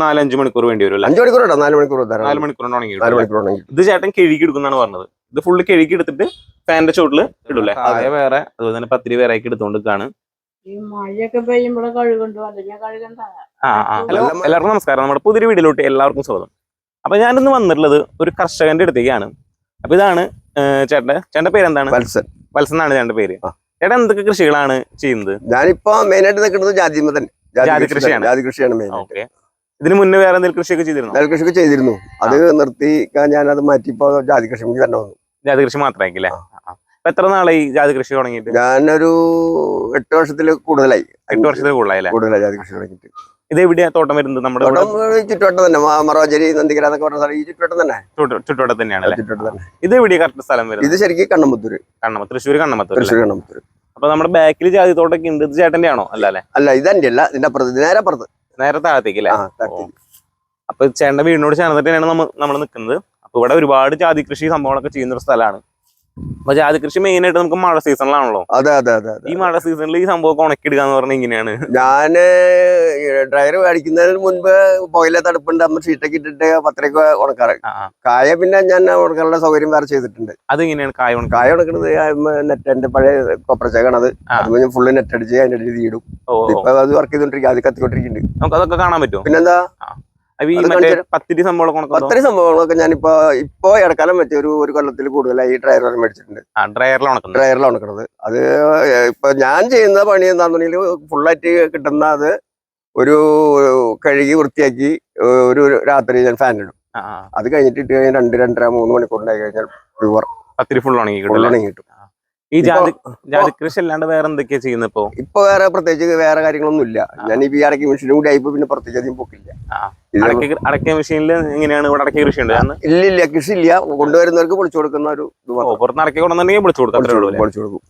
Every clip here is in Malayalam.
നാലഞ്ച് മണിക്കൂർ വേണ്ടി വരും അഞ്ചു മണിക്കൂർ നാല് മണിക്കൂർ നാല് മണിക്കൂർ നാല് മണിക്കൂർ ഉണ്ടെങ്കിൽ ഇത് ചേട്ടൻ കിഴുകി എടുക്കുന്നാണ് പറഞ്ഞത്. ഇത് ഫുള്ള് കിഴുകി എടുത്തിട്ട് ഫാനിന്റെ ചോട്ടിൽ ഇടൂലേ കായ വേറെ അതുപോലെ തന്നെ പത്തിരി വേറെ ആക്കി എടുത്തോണ്ടിരിക്കാണ് ഹലോ എല്ലാവർക്കും നമസ്കാരം. നമ്മുടെ പുതിയ വീഡിയോയിലോട്ട് എല്ലാവർക്കും സ്വാഗതം. അപ്പൊ ഞാനിന്ന് വന്നിട്ടുള്ളത് ഒരു കർഷകന്റെ അടുത്തേക്കാണ്. അപ്പൊ ഇതാണ് ചേട്ടന്റെ ചേട്ടന്റെ പേര് എന്താണ് വത്സൻ. വത്സൻ എന്നാണ് ചേട്ടന്റെ പേര്. ചേട്ടൻ എന്തൊക്കെ കൃഷികളാണ് ചെയ്യുന്നത്? ഞാനിപ്പോ മെയിൻ ആയിട്ട് നിൽക്കുന്നത് ജാതിമ തന്നെ ജാതി കൃഷിയാണ്. ജാതി കൃഷിയാണ് മെയിൻ ഓക്കെ. ഇതിന് മുന്നേ വേറെ എന്തെങ്കിലും കൃഷിയൊക്കെ ചെയ്തിരുന്നു? നെൽകൃഷിയൊക്കെ ചെയ്തിരുന്നു. അത് നിർത്തി ഞാനത് മാറ്റി ഇപ്പൊ ജാതി കൃഷിക്ക് തന്നെ വന്നു ജാതി കൃഷി മാത്രമായിക്കില്ലേ അപ്പൊ എത്ര നാളായി ജാതി കൃഷി തുടങ്ങിയിട്ട്? ഞാനൊരു എട്ട് വർഷത്തിൽ കൂടുതലായി. എട്ട് വർഷത്തിൽ കൂടുതലായി കൂടുതലായി ജാതി കൃഷി തുടങ്ങിയിട്ട്. ഇത് എവിടെയാ തോട്ടം വരുന്നത് നമ്മുടെ ചുറ്റുവട്ടം തന്നെ. മറവാചേരി മറവാഞ്ചേരി നന്ദിക്കര എന്നൊക്കെ പറഞ്ഞ സ്ഥലം ഈ ചുറ്റുവട്ടം തന്നെ. ചുറ്റു- ചുറ്റുവട്ടം തന്നെയാണ് ചുറ്റുവട്ടം തന്നെ. ഇത് എവിടെയാ കറക്റ്റ് സ്ഥലം വരുന്നത്? ഇത് ശരിക്കും കണ്ണമ്പത്തൂര് കണ്ണമ തൃശ്ശൂർ കണ്ണമത്തൂർ തൃശ്ശൂർ കണ്ണമ്പത്തൂർ അപ്പൊ നമ്മുടെ ബാക്കിൽ ജാതി തോട്ടൊക്കെ ഉണ്ട്. ഇത് ചേട്ടന്റെ ആണോ അല്ല? അല്ലെ ഇതെന്റെ അല്ല ഇതിന്റെ അപ്പുറത്ത് നേരെ അപ്പുറത്ത്. നേരെ താഴത്തേക്ക് അല്ലേ. അപ്പൊ ചേട്ടന്റെ വീടിനോട് ചേർന്നിട്ട് തന്നെയാണ് നമ്മൾ നിൽക്കുന്നത് അപ്പൊ ഇവിടെ ഒരുപാട് ജാതി കൃഷി സംഭവങ്ങളൊക്കെ ചെയ്യുന്ന ഒരു സ്ഥലമാണ്. ജാതി കൃഷി മെയിൻ ആയിട്ട് നമുക്ക് മഴ സീസണിലാണല്ലോ അതെ അതെ അതെ ഈ മഴ സീസണിൽ ഈ സംഭവം ഉണക്കിയെടുക്കുക എന്ന് പറഞ്ഞാൽ ഇങ്ങനെയാണ്. ഞാൻ ഡ്രയർ മേടിക്കുന്നതിന് മുൻപ് പോയിലെ തടുപ്പുണ്ട് അമ്മ ഷീറ്റൊക്കെ ഇട്ടിട്ട് പത്രയ്ക്ക് ഉണക്കാറ്. കായ പിന്നെ ഞാൻ ഉണക്കാനുള്ള സൗകര്യം വേറെ ചെയ്തിട്ടുണ്ട്. അതെങ്ങനെയാണ് കായ ഉണക്കുക കായ ഉണക്കുന്നത് നെറ്റ് പഴയ കൊപ്രച്ചേക്കാണത്. അത് കഴിഞ്ഞ് ഫുള്ള് നെറ്റ് അടിച്ച് അതിന്റെ ഓ. ഇപ്പൊ അത് വർക്ക് ചെയ്തോണ്ടിരിക്കും അത് കത്തിക്കൊണ്ടിരിക്കുന്നുണ്ട്. നമുക്ക് അതൊക്കെ കാണാൻ പറ്റുമോ പിന്നെന്താ? പത്തിരി സംഭവങ്ങളൊക്കെ ഞാനിപ്പോ ഇപ്പോ ഇടക്കാലം വെച്ച് ഒരു ഒരു കൊല്ലത്തിൽ കൂടുതലായി ഡ്രയറിൽ മേടിച്ചിട്ടുണ്ട്. ഡ്രയറിൽ ഉണക്കുന്നത്. അത് ഇപ്പൊ ഞാൻ ചെയ്യുന്ന പണി എന്താണെന്നുണ്ടെങ്കിൽ ഫുള്ളായിട്ട് കിട്ടുന്ന അത് ഒരു കഴുകി വൃത്തിയാക്കി ഒരു രാത്രി ഞാൻ ഫാനിടും ആ. അത് കഴിഞ്ഞിട്ട് ഇട്ട് കഴിഞ്ഞാൽ രണ്ട് രണ്ടര മൂന്ന് മണിക്കൂറിനായി കഴിഞ്ഞാൽ പ്യുവർ പത്തിരി ഫുൾ ഉണങ്ങി കിട്ടും ഈ ജാതി ജാതി കൃഷി അല്ലാണ്ട് വേറെ എന്തൊക്കെയാ ചെയ്യുന്നത് ഇപ്പൊ? ഇപ്പൊ വേറെ പ്രത്യേകിച്ച് വേറെ കാര്യങ്ങളൊന്നും ഇല്ല ഞാൻ ഈ അടക്കി മെഷീനും കൂടി ആയിപ്പോ പിന്നെ പ്രത്യേകിച്ച് അധികം പൊക്കില്ല. അടക്കിയ അടക്ക അടക്ക മെഷീനിൽ എങ്ങനെയാണ് ഇവിടെ അടക്കിയ കൃഷി ഉണ്ട് ഇല്ല ഇല്ല കൃഷി ഇല്ല കൊണ്ടുവരുന്നവർക്ക് പൊളിച്ചു കൊടുക്കുന്ന ഒരു. പുറത്ത് അടക്കി കൊണ്ടുവന്നിട്ടുണ്ടെങ്കിൽ പൊളിച്ചു കൊടുക്കും? പൊളിച്ചു കൊടുക്കും.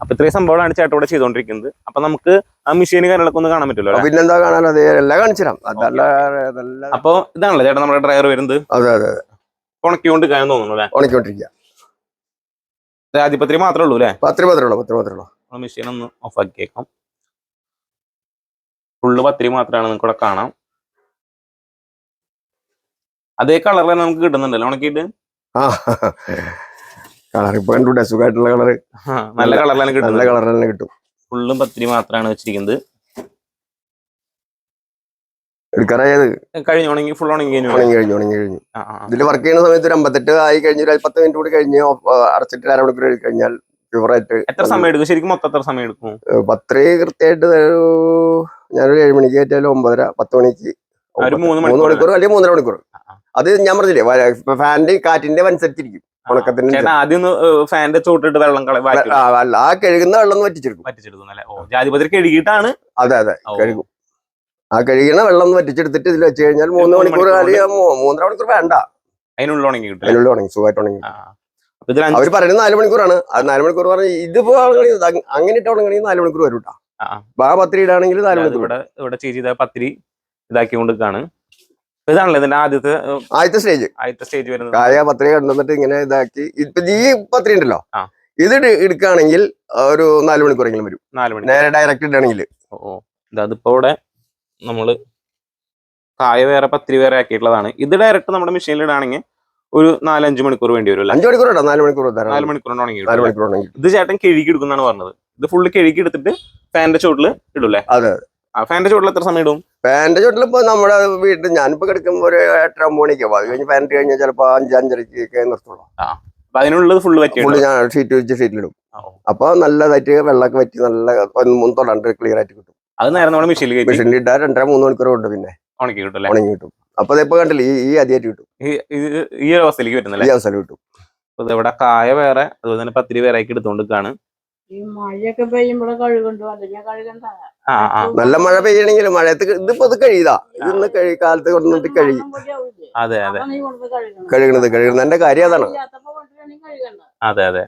അപ്പൊ ഇത്രയും സംഭവമാണ് ചേട്ടൻ ഇവിടെ ചെയ്തോണ്ടിരിക്കുന്നത്. അപ്പൊ നമുക്ക് ആ മെഷീൻ കാര്യങ്ങളൊക്കെ ഒന്ന് കാണാൻ പറ്റുമല്ലോ പിന്നെ എന്താ പിന്നെന്താ കാണാൻ? അത് എല്ലാം കാണിച്ചുതരാം. അപ്പൊ ഇതാണല്ലോ ചേട്ടൻ നമ്മുടെ ഡ്രൈവർ വരുന്നത്. അതെ അതെ ഉണക്കിക്കൊണ്ട് കാണാൻ തോന്നുന്നു അല്ലെ? ഉണക്കിക്കൊണ്ടിരിക്കുക രാജ്യപത്രി മാത്രമേ ഉള്ളൂ അല്ലേ? പത്രി മാത്രമേ ഉള്ളൂ പത്രി മാത്രമേ ഉള്ളൂ. മെഷീൻ ഒന്ന് ഓഫ് ആക്കിയേക്കാം. ഫുള്ള് പത്രി മാത്രമാണ് നിങ്ങൾക്ക് ഇവിടെ കാണാം. അതേ കളർ തന്നെ നമുക്ക് കിട്ടുന്നുണ്ടല്ലോ. ഉണക്കിയിട്ട്? കളർ ഇപ്പൊ കണ്ടുകൂടെ സുഖമായിട്ടുള്ള കളർ നല്ല കളറിലാണ് നല്ല കളർ തന്നെ കിട്ടും. ഫുള്ളും പത്തിരി മാത്രമാണ് വെച്ചിരിക്കുന്നത്. എടുക്കാറായത്? കഴിഞ്ഞു ഉണങ്ങി ഫുൾ ഉണങ്ങി കഴിഞ്ഞു ഉണങ്ങി കഴിഞ്ഞു ഉണങ്ങി കഴിഞ്ഞു. ആ, ആ, ആ. ഇതിൽ വർക്ക് ചെയ്യുന്ന സമയത്ത് ഒരു അമ്പത്തെട്ട് ആയി കഴിഞ്ഞ് ഒരു പത്ത് മിനിറ്റ് കൂടി കഴിഞ്ഞ് അടച്ചിട്ട് അരമണിക്കൂർ കഴിഞ്ഞ് കഴിഞ്ഞാൽ പ്യുവറായിട്ട് എത്ര സമയം എടുക്കും? ശരിക്കും മൊത്തം എത്ര സമയം എടുക്കും? പത്രേ കൃത്യമായിട്ട് ഒരു ഞാനൊരു ഏഴ് മണിക്ക് കയറ്റിയാലും ഒമ്പതര പത്ത് മണിക്ക് മൂന്ന് മണിക്കൂർ മണിക്കൂർ അല്ലെങ്കിൽ മൂന്നര മണിക്കൂർ. അത് ഞാൻ പറഞ്ഞില്ലേ ഫാനിന്റെ കാറ്റിന്റെ അനുസരിച്ചിരിക്കും ഉണക്കത്തിന് ചേട്ടാ ആദ്യം ഒന്ന് ഫാനിന്റെ ചോട്ടിട്ട് വെള്ളം കള വാക്കി ആ, കഴുകുന്ന വെള്ളം വറ്റിച്ചെടുക്കും. ജാതിപത്രി കഴുകിയിട്ടാണ്? അതെ അതെ കഴുകും. ആ കഴുകണ വെള്ളം ഒന്ന് വറ്റിച്ചെടുത്തിട്ട് ഇതിൽ വെച്ച് കഴിഞ്ഞാൽ മൂന്ന് മണിക്കൂർ അല്ലെങ്കിൽ മൂന്നര മണിക്കൂർ വേണ്ട. അതിനുള്ള ഉണങ്ങി കിട്ടും അതിനുള്ളിൽ ഉണങ്ങി സുഖമായിട്ട് ഉണങ്ങി. അവർ പറയുന്നത് നാല് മണിക്കൂറാണ്. അത് നാല് മണിക്കൂർ പറഞ്ഞു ഇതിപ്പോ അങ്ങനെ ഇട്ട് ഉണങ്ങണമെങ്കിൽ നാല് മണിക്കൂർ വരും കേട്ടോ ആ, പത്തിരി ഇടാണെങ്കിൽ നാല് മണിക്കൂർ ഇവിടെ ഇവിടെ ചേച്ചി പത്തിരി ഇതാക്കി കൊണ്ടിരിക്കാണ് ഇതാണല്ലോ ഇതിന്റെ ആദ്യത്തെ ആദ്യത്തെ സ്റ്റേജ് ആദ്യത്തെ സ്റ്റേജ് വരുന്നത്. കായ പത്രിക കൊണ്ടുവന്നിട്ട് ഇങ്ങനെ ഇതാക്കി. ഇപ്പൊ ഈ പത്രി ഉണ്ടല്ലോ. ഇത് എടുക്കുകയാണെങ്കിൽ ഒരു നാല് മണിക്കൂറെങ്കിലും വരും. നാല് മണി നേരെ ഡയറക്റ്റ് ഇടുകയാണെങ്കിൽ. ഓ ഓ. ഇതാ ഇപ്പൊ ഇവിടെ നമ്മൾ കായ വേറെ പത്തിരി വേറെ ആക്കിയിട്ടുള്ളതാണ്. ഇത് ഡയറക്റ്റ് നമ്മുടെ മെഷീനിൽ ഇടാണെങ്കിൽ ഒരു നാലഞ്ച് മണിക്കൂർ വേണ്ടി വരും അഞ്ച് മണിക്കൂർ നാല് മണിക്കൂർ നാല് മണിക്കൂർ ഉണ്ടെങ്കിൽ ഇത് ചേട്ടൻ കിഴുകി എടുക്കുന്നാണ് പറഞ്ഞത്. ഇത് ഫുള്ള് കിഴുകി എടുത്തിട്ട് ഫാനിന്റെ ചോട്ടിൽ ഇടൂലേ അതെ. ഫാൻറെ ഫാനിന്റെ ചോട്ടിൽ എത്ര സമയം ഇടും? ഫാൻറെ ചോട്ടിൽ ഇപ്പൊ നമ്മുടെ വീട്ടിൽ ഞാനിപ്പോ കിടക്കുമ്പോ ഒരു എട്ടര ഒമ്പത് മണിക്ക് അത് കഴിഞ്ഞ് പാന്റ് കഴിഞ്ഞാൽ ചിലപ്പോ അഞ്ച് അഞ്ചരക്ക് നിർത്തുള്ളൂ. അതിനുള്ളത് ഫുള്ള് ഫുള്ള് ഞാൻ ഷീറ്റ് വെച്ച് ഷീറ്റിലിടും അപ്പൊ നല്ലതായിട്ട് വെള്ളമൊക്കെ വറ്റി നല്ല ഒന്നും തൊടാണ്ട് ക്ലിയർ ആയിട്ട് കിട്ടും. അത് നേരം നമ്മുടെ മെഷീനിൽ കയറ്റി. മെഷീനിൽ ഇട്ടാൽ രണ്ടര മൂന്ന് മണിക്കൂർ കൊണ്ട് പിന്നെ ഉണക്കി കിട്ടും അല്ലേ? ഉണങ്ങി കിട്ടും. അപ്പൊ ഇപ്പൊ കണ്ടില്ലേ? ഈ ഈ അധികമായിട്ട് കിട്ടും. ഈ- അവസ്ഥയിലേക്ക് വരുന്നല്ലേ? ഈ അവസ്ഥയിൽ കിട്ടും. അപ്പൊ ഇവിടെ കായ വേറെ അതുപോലെ തന്നെ പത്തിരി വേറെ ആക്കി ആ നല്ല മഴ പെയ്യണെങ്കിൽ മഴയത്ത് ഇതിപ്പോ ഇത് കഴിയതാ? ഇന്ന് കഴി കാലത്ത് കൊണ്ടുവന്നിട്ട് കഴുകി അതെ അതെ കഴുകണത്. കഴുകണത്. എന്റെ കാര്യം അതാണ്. അതെ അതെ.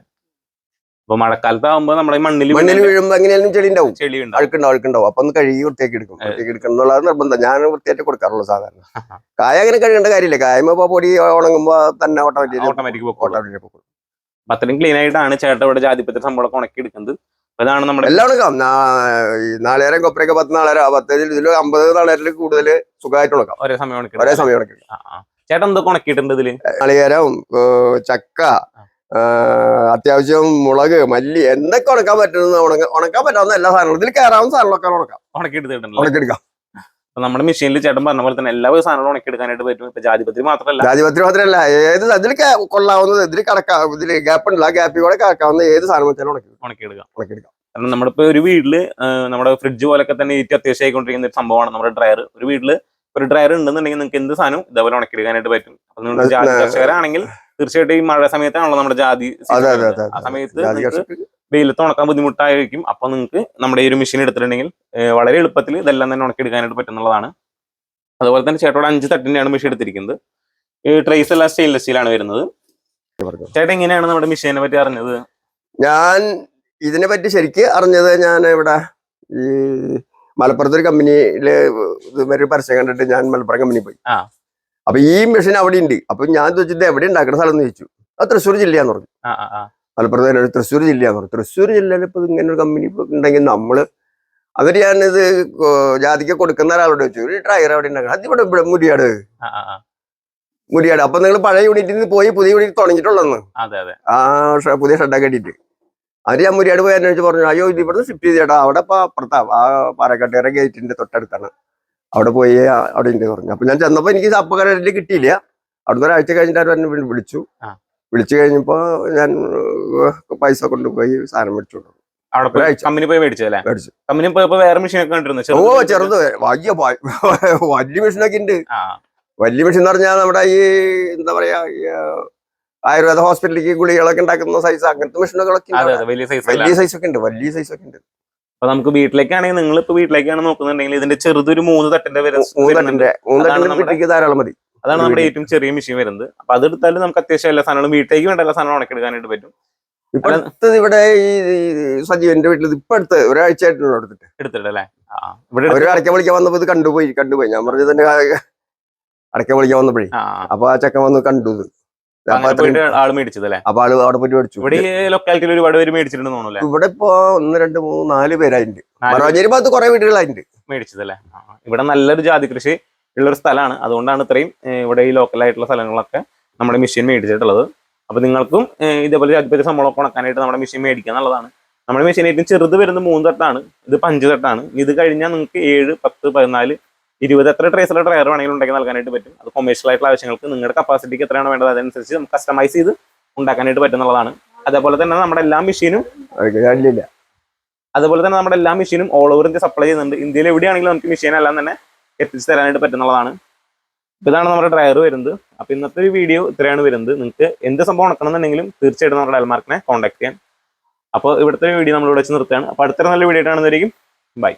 അപ്പൊ മഴക്കാലത്താവുമ്പോ നമ്മുടെ ഈ മണ്ണിൽ മണ്ണിൽ വീഴുമ്പോ എങ്ങനെയാലും ചെളി ഉണ്ടാവും ചെളി അഴുക്കുണ്ടാവും അഴുക്കുണ്ടാവും. അപ്പൊ ഒന്ന് കഴുകി വൃത്തിയാക്കി എടുക്കും. വൃത്തിയാക്കി എടുക്കണം എന്നുള്ളത് നിർബന്ധം. ഞാൻ വൃത്തിയായിട്ട് കൊടുക്കാറുള്ളൂ സാധാരണ. കായ അങ്ങനെ കഴുകേണ്ട കാര്യമില്ല. കായമ ഇപ്പൊ പൊടി ഉണങ്ങുമ്പോ തന്നെ ഓട്ടോമാറ്റിക് ഓട്ടോമാറ്റിക് പോകും ഓട്ടോമാറ്റിക് അത്രയും ക്ലീൻ ആയിട്ടാണ് ചേട്ടൻ ഇവിടെ ജാതിപത്രി സംഭവമൊക്കെ ഉണക്കി എടുക്കുന്നത് അതാണ് നമ്മുടെ എല്ലാം ഉണക്കാം. നാളേരം കൊപ്പരൊക്കെ പത്ത് നാളേരം പത്ത് ഇതിൽ അമ്പത് നാളേരം കൂടുതൽ സുഖമായിട്ട് ഉണക്കാം. ഒരേ സമയം ഒരേ. സമയം ഉണക്കി. ചേട്ടൻ എന്തൊക്കെ ഉണക്കിയിട്ടുണ്ട് ഇതിൽ? നാളികേരം ചക്ക അത്യാവശ്യം മുളക് മല്ലി എന്തൊക്കെ ഉണക്കാൻ പറ്റുന്ന ഉണക്കാൻ പറ്റാവുന്ന എല്ലാ സാധനങ്ങളും. ഇതിൽ കയറാവുന്ന സാധനങ്ങളൊക്കെ ഉണക്കാം. ഉണക്കിയെടുക്കാം. നമ്മുടെ മെഷീനിൽ ചേട്ടൻ പറഞ്ഞ പോലെ തന്നെ എല്ലാ സാധനങ്ങളും ഉണക്കിയെടുക്കാനായിട്ട് പറ്റും. ഇപ്പൊ ജാതിപത്രി മാത്രമല്ല. ജാതിപത്രി മാത്രമല്ല ഏത് ഇതിൽ കൊള്ളാവുന്നത് ഇതിൽ കടക്കാം ഇതിൽ ഗ്യാപ്പ് ഉണ്ടല്ലോ. ഗ്യാപ്പിൽ കൂടെ കടക്കാവുന്ന ഏത് സാധനം വെച്ചാലും ഉണക്കി ഉണക്കിയെടുക്കാം. ഉണക്കിയെടുക്കാം. കാരണം നമ്മളിപ്പോ ഒരു വീട്ടിൽ നമ്മുടെ ഫ്രിഡ്ജ് പോലൊക്കെ തന്നെ ഏറ്റവും അത്യാവശ്യമായിക്കൊണ്ടിരിക്കുന്ന ഒരു സംഭവമാണ് നമ്മുടെ ഡ്രയർ ഒരു വീട്ടിൽ ഒരു ഡ്രയർ ഉണ്ടെന്നുണ്ടെങ്കിൽ നിങ്ങൾക്ക് എന്ത് സാധനം ഇതേപോലെ ഉണക്കിയെടുക്കാനായിട്ട് പറ്റും. കർഷകരാണെങ്കിൽ തീർച്ചയായിട്ടും ഈ മഴ സമയത്താണല്ലോ നമ്മുടെ ജാതി ആ സമയത്ത് വെയിലത്ത് ഉണക്കാൻ ബുദ്ധിമുട്ടായിരിക്കും. അപ്പൊ നിങ്ങൾക്ക് നമ്മുടെ ഈ ഒരു മെഷീൻ എടുത്തിട്ടുണ്ടെങ്കിൽ വളരെ എളുപ്പത്തിൽ ഇതെല്ലാം തന്നെ ഉണക്കിയെടുക്കാനായിട്ട് പറ്റുന്നതാണ് അതുപോലെ തന്നെ ചേട്ടോടെ അഞ്ച് തട്ടിന്റെയാണ് മെഷീൻ എടുത്തിരിക്കുന്നത്. ഈ ട്രേസ് എല്ലാം സ്റ്റെയിൻലെസ് സ്റ്റീലാണ് വരുന്നത്. ചേട്ടൻ എങ്ങനെയാണ് നമ്മുടെ മെഷീനെ പറ്റി അറിഞ്ഞത്? ഞാൻ ഇതിനെ പറ്റി ശരിക്ക് അറിഞ്ഞത് ഞാൻ ഇവിടെ ഈ മലപ്പുറത്തൊരു കമ്പനിയിൽ ഇതുവരെ പരസ്യം കണ്ടിട്ട് ഞാൻ മലപ്പുറം കമ്പനി പോയി. അപ്പൊ ഈ മെഷീൻ അവിടെ ഉണ്ട് അപ്പൊ ഞാൻ ചോദിച്ചിട്ട് എവിടെ ഉണ്ടാക്കുന്ന സ്ഥലം എന്ന് ചോദിച്ചു. അത് തൃശ്ശൂർ ജില്ലയാന്ന് പറഞ്ഞു. മലപ്പുറത്ത് തൃശ്ശൂർ ജില്ലയാന്ന് പറഞ്ഞു. തൃശ്ശൂർ ജില്ലയിൽ ഇപ്പൊ ഇങ്ങനെ ഒരു കമ്പനി ഉണ്ടെങ്കിൽ നമ്മൾ അവർ ഞാനിത് ജാതിക്ക് കൊടുക്കുന്ന ഒരാളോട് ചോദിച്ചു ഒരു ഡ്രൈവർ അവിടെ ഉണ്ടാക്കണം? അത് ഇവിടെ ഇവിടെ മുരിയാട്. മുരിയാട്. അപ്പൊ നിങ്ങൾ പഴയ യൂണിറ്റിൽ നിന്ന് പോയി പുതിയ യൂണിറ്റ് തുടങ്ങിയിട്ടുള്ളന്ന്. അതെ ആ പുതിയ ഷെഡൊക്കെ കേട്ടിട്ട് അവർ ഞാൻ മുരിയാട് പോയി അന്വേഷിച്ച് പറഞ്ഞു അയ്യോ ഇത് ഇവിടുന്ന് ഷിഫ്റ്റ് ചെയ്ത് അവിടെ ഇപ്പൊ അപ്പുറത്താ ആ പാറക്കാട്ടേറെ ഗേറ്റിന്റെ തൊട്ടടുത്താണ്. അവിടെ പോയി അവിടെ ഉണ്ട് പറഞ്ഞു അപ്പൊ ഞാൻ ചെന്നപ്പോ എനിക്ക് അപ്പക്കാരിൽ കിട്ടിയില്ല. അവിടുന്ന് ഒരാഴ്ച കഴിഞ്ഞിട്ട് അവർ എന്നെ വിളിച്ചു. വിളിച്ചു കഴിഞ്ഞപ്പോ ഞാൻ പൈസ കൊണ്ടുപോയി സാധനം മേടിച്ചു പോയി കമ്പനി പോയി മേടിച്ചതല്ലേ മേടിച്ചു. കമ്പനി പോയപ്പോ വേറെ മെഷീൻ ഒക്കെ കണ്ടിരുന്നു? ഓ ചെറുത്. വലിയ വലിയ മെഷീനൊക്കെ ഉണ്ട്. വലിയ മെഷീൻ എന്ന് പറഞ്ഞാൽ നമ്മുടെ ഈ എന്താ പറയാ ആയുർവേദ ഹോസ്പിറ്റലിലേക്ക് ഗുളികളൊക്കെ ഉണ്ടാക്കുന്ന സൈസ് അങ്ങനത്തെ മെഷീനുകളൊക്കെ വലിയ സൈസ് ഒക്കെ ഉണ്ട് വലിയ സൈസ് ഒക്കെ ഉണ്ട്. അപ്പൊ നമുക്ക് വീട്ടിലേക്കാണെങ്കിൽ നിങ്ങൾ ഇപ്പൊ വീട്ടിലേക്കാണ് നോക്കുന്നുണ്ടെങ്കിൽ ഇതിന്റെ ചെറുതൊരു മൂന്ന് തട്ടിന്റെ വരെ ധാരാളം മതി. അതാണ് നമ്മുടെ ഏറ്റവും ചെറിയ മെഷീൻ വരുന്നത്. അപ്പൊ അതെടുത്താൽ നമുക്ക് അത്യാവശ്യം എല്ലാ സാധനങ്ങളും വീട്ടിലേക്ക് വേണ്ട എല്ലാ സാധനങ്ങളും ഉണക്കെടുക്കാനായിട്ട് പറ്റും. ഇപ്പൊ അടുത്തത് ഇവിടെ ഈ സജീവന്റെ വീട്ടിൽ ഇപ്പൊ അടുത്ത് ഒരാഴ്ച ആയിട്ടുണ്ട് എടുത്തിട്ട്. എടുത്തിട്ടല്ലേ ഇവിടെ എടുത്ത് അടക്ക വിളിക്കാൻ വന്നപ്പോ ഇത് കണ്ടുപോയി കണ്ടുപോയി. ഞാൻ പറഞ്ഞത് തന്നെ വിളിക്കാൻ വന്നപ്പോഴേ. അപ്പൊ ആ ചെക്കൻ വന്ന് കണ്ടു ഇത്. ആൾ മേടിച്ചതല്ലേ? അപ്പൊ ആൾ അവിടെ പോയിട്ട് മേടിച്ചു. ഇവിടെ ഇപ്പോ ലൊക്കാലിറ്റിയിൽ ഒരുപാട് പേര് മേടിച്ചിട്ടുണ്ട് തോന്നുന്നു ഇവിടെ ഇപ്പൊ ഒന്ന് രണ്ട് മൂന്ന് നാല് പേരായിട്ടുണ്ട്. മറവഞ്ചേരി ഭാഗത്ത് കുറെ വീടുകളായിട്ടുണ്ട് മേടിച്ചതല്ലേ? ഇവിടെ നല്ലൊരു ജാതി കൃഷി ഉള്ളൊരു സ്ഥലമാണ്. അതുകൊണ്ടാണ് ഇത്രയും ഇവിടെ ഈ ലോക്കൽ ആയിട്ടുള്ള സ്ഥലങ്ങളൊക്കെ നമ്മുടെ മെഷീൻ മേടിച്ചിട്ടുള്ളത്. അപ്പൊ നിങ്ങൾക്കും ഇതേപോലെ ജാതിപത്രി സംഭവം ഉണക്കാനായിട്ട് നമ്മുടെ മെഷീൻ മേടിക്കുക എന്നുള്ളതാണ്. നമ്മുടെ മെഷീൻ ഏറ്റവും ചെറുത് വരുന്നത് മൂന്ന് തട്ടാണ്. ഇത് പഞ്ച് തട്ടാണ്. ഇത് കഴിഞ്ഞാൽ നിങ്ങൾക്ക് ഏഴ് പത്ത് പതിനാല് ഇരുപത് എത്ര ട്രേസിലെ ഡ്രയർ വേണമെങ്കിലും ഉണ്ടെങ്കിൽ നൽകാനായിട്ട് പറ്റും. അത് കൊമേഴ്ഷ്യൽ ആയിട്ടുള്ള ആവശ്യങ്ങൾക്ക് നിങ്ങളുടെ കപ്പാസിറ്റിക്ക് എത്രയാണ് വേണ്ടത് അതനുസരിച്ച് നമുക്ക് കസ്റ്റമൈസ് ചെയ്ത് ഉണ്ടാക്കാനായിട്ട് പറ്റുന്നതാണ്. അതേപോലെ തന്നെ നമ്മുടെ എല്ലാ മെഷീനും അതുപോലെ തന്നെ നമ്മുടെ എല്ലാ മെഷീനും ഓൾ ഓവർ ഇന്ത്യ സപ്ലൈ ചെയ്യുന്നുണ്ട്. ഇന്ത്യയിൽ എവിടെയാണെങ്കിലും നമുക്ക് മെഷീൻ എല്ലാം തന്നെ എത്തിച്ചു തരാനായിട്ട് പറ്റുന്നതാണ്. അപ്പൊ ഇതാണ് നമ്മുടെ ഡ്രയർ വരുന്നത്. അപ്പൊ ഇന്നത്തെ ഒരു വീഡിയോ ഇത്രയാണ് വരുന്നത്. നിങ്ങൾക്ക് എന്ത് സംഭവം ഉണക്കണമെന്നുണ്ടെങ്കിലും തീർച്ചയായിട്ടും നമ്മുടെ ഡയൽമാർക്കിനെ കോൺടാക്ട് ചെയ്യാം. അപ്പോൾ ഇവിടുത്തെ വീഡിയോ നമ്മൾ ഇവിടെ വെച്ച് നിർത്തുകയാണ്. അപ്പോൾ അടുത്ത നല്ല വീഡിയോ ആണെന്നായിരിക്കും ബൈ